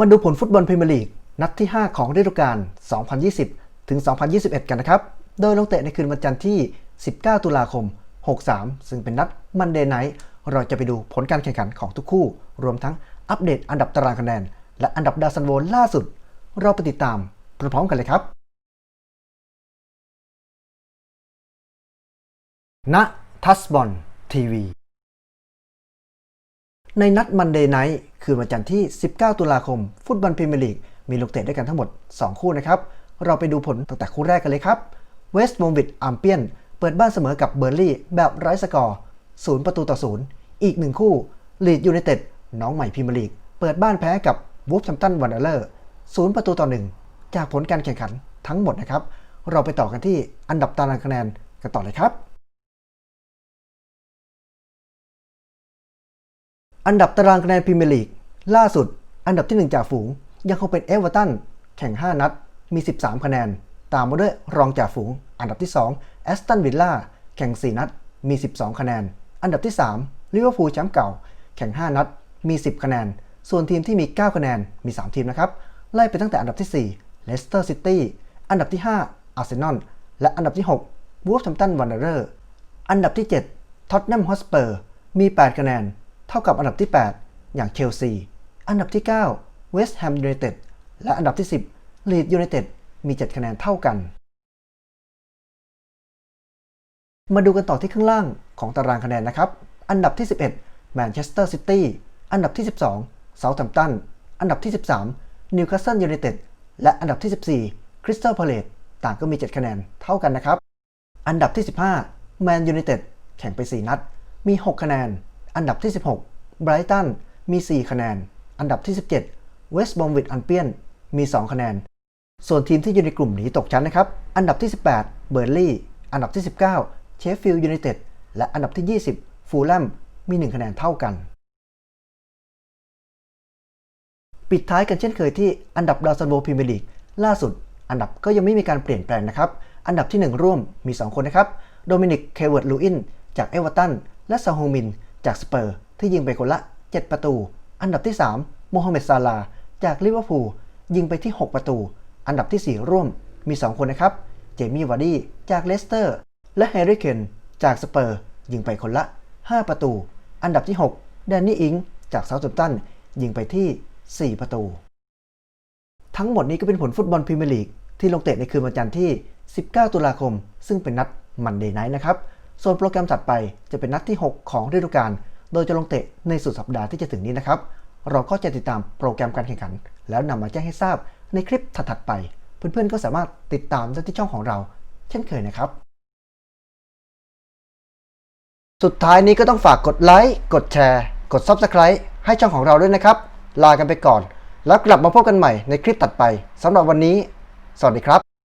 มาดูผลฟุตบอลพรีเมียร์ลีกนัดที่ 5 ของฤดูกาล 2020 ถึง 2021 กันนะครับ โดยลงเตะในคืนวันจันทร์ที่ 19 ตุลาคม 63 ซึ่งเป็นนัดมันเดย์ไนท์เราจะไปดูผลการแข่งขันของทุกคู่ รวมทั้งอัปเดตอันดับตารางคะแนน และอันดับดาวซันโวล่าสุด เราไปติดตามพร้อมๆกันเลยครับ ณทัสบอลทีวี ในนัดมันเดย์ไนท์คืนวันจันทร์ที่ 19 ตุลาคม ฟุตบอลพรีเมียร์ลีก มีลงเตะด้วยกันทั้งหมด 2 คู่นะครับ เราไปดูผลตั้งแต่คู่แรกกันเลยครับเวสต์มอมวิดอัมเปียน เปิดบ้านเสมอกับเบอร์ลี่แบบไร้สกอร์0ประตูต่อ 0 อีกหนึ่งคู่ลีดยูไนเต็ดน้องใหม่พรีเมียร์ลีก เปิดบ้านแพ้กับวูฟแฮมตันวันเดอร์0ประตูต่อ 1 จากผลการแข่งขันทั้งหมดนะครับ เราไปต่อกันที่อันดับตารางคะแนนกันต่อเลยครับ อันดับตารางคะแนนพรีเมียร์ลีกล่าสุด อันดับที่ 1 จากฝูง ยังคงเป็นเอเวอร์ตันแข่ง 5 นัด มี 13 คะแนน ตามมาด้วยรองจากฝูง อันดับที่2แอสตันวิลล่าแข่ง 4 นัด มี 12 คะแนน อันดับที่3ลิเวอร์พูลแชมป์เก่า แข่ง 5 นัด มี 10 คะแนน ส่วนทีมที่มี 9 คะแนน มี 3 ทีมนะครับ ไล่ไปตั้งแต่อันดับที่4เลสเตอร์ซิตี้ อันดับที่ 5 อาร์เซนอล และอันดับที่6วูฟแฮมตันวันเดอร์ อันดับที่7ท็อตแนมฮอสเปอร์ มี 8 คะแนน เท่ากับอันดับที่ 8 อย่างเชลซี อันดับที่ 9 เวสต์แฮมยูไนเต็ด และอันดับที่ 10 ลีดยูไนเต็ด มี 7 คะแนนเท่ากัน มาดูกันต่อที่ข้างล่างของตารางคะแนนนะครับ อันดับที่ 11 แมนเชสเตอร์ซิตี้ อันดับที่ 12เซาท์แฮมป์ตัน อันดับที่ 13 นิวคาสเซิลยูไนเต็ด และอันดับที่ 14 คริสตัลพาเลตต่างก็มี 7 คะแนนเท่ากันนะครับ อันดับที่ 15 แมนยูไนเต็ด แข่งไป 4 นัด มี 6 คะแนน อันดับที่ 16ไบรตันมี 4 คะแนน อันดับที่ 17เวสต์บอมวิดอันเปียนมี 2 คะแนน ส่วนทีมที่อยู่ในกลุ่มนี้ตกชั้นนะครับ อันดับที่ 18เบอร์ลี่ อันดับที่ 19เชฟฟิลด์ยูไนเต็ด และอันดับที่ 20 ฟูลแลมมี 1 คะแนนเท่ากัน ปิดท้ายกันเช่นเคยที่อันดับดาวซันโวพรีเมียร์ลีกล่าสุด อันดับก็ยังไม่มีการเปลี่ยนแปลงนะครับ อันดับที่ 1 ร่วมมี 2 คนนะครับ โดมินิก เคเวิร์ดลูอิน จากเอเวอร์ตัน และซาฮมิน จากสเปอร์ที่ยิงไปคนละ 7 ประตู อันดับที่3โมฮัมเหม็ดซาลา จากลิเวอร์พูลยิงไปที่ 6 ประตู อันดับที่ 4 ร่วมมี 2 คนนะครับ เจมี่วาร์ดี้จากเลสเตอร์ และแฮร์รี่เคนจากสเปอร์ ยิงไปคนละ 5 ประตู อันดับที่ 6 แดนนี่อิง จากเซาท์แฮมตันยิงไปที่ 4 ประตู ทั้งหมดนี้ก็เป็นผลฟุตบอลพรีเมียร์ลีกที่ลงเตะในคืนวันจันทร์ที่ 19 ตุลาคม ซึ่งเป็นนัดมันเดย์ไนท์นะครับ ส่วนโปรแกรมถัดไปจะเป็นนัดที่ 6 ของฤดูกาล โดยจะลงเตะในสุดสัปดาห์ที่จะถึงนี้นะครับ เราก็จะติดตามโปรแกรมการแข่งขัน แล้วนำมาแจ้งให้ทราบในคลิปถัดๆไป เพื่อนๆก็สามารถติดตามได้ที่ช่องของเรา เช่นเคยนะครับ สุดท้ายนี้ก็ต้องฝากกดไลค์ กดแชร์ กด Subscribe ให้ช่องของเราด้วยนะครับ ลากันไปก่อน แล้วกลับมาพบกันใหม่ในคลิปถัดไปสำหรับวันนี้ สวัสดีครับ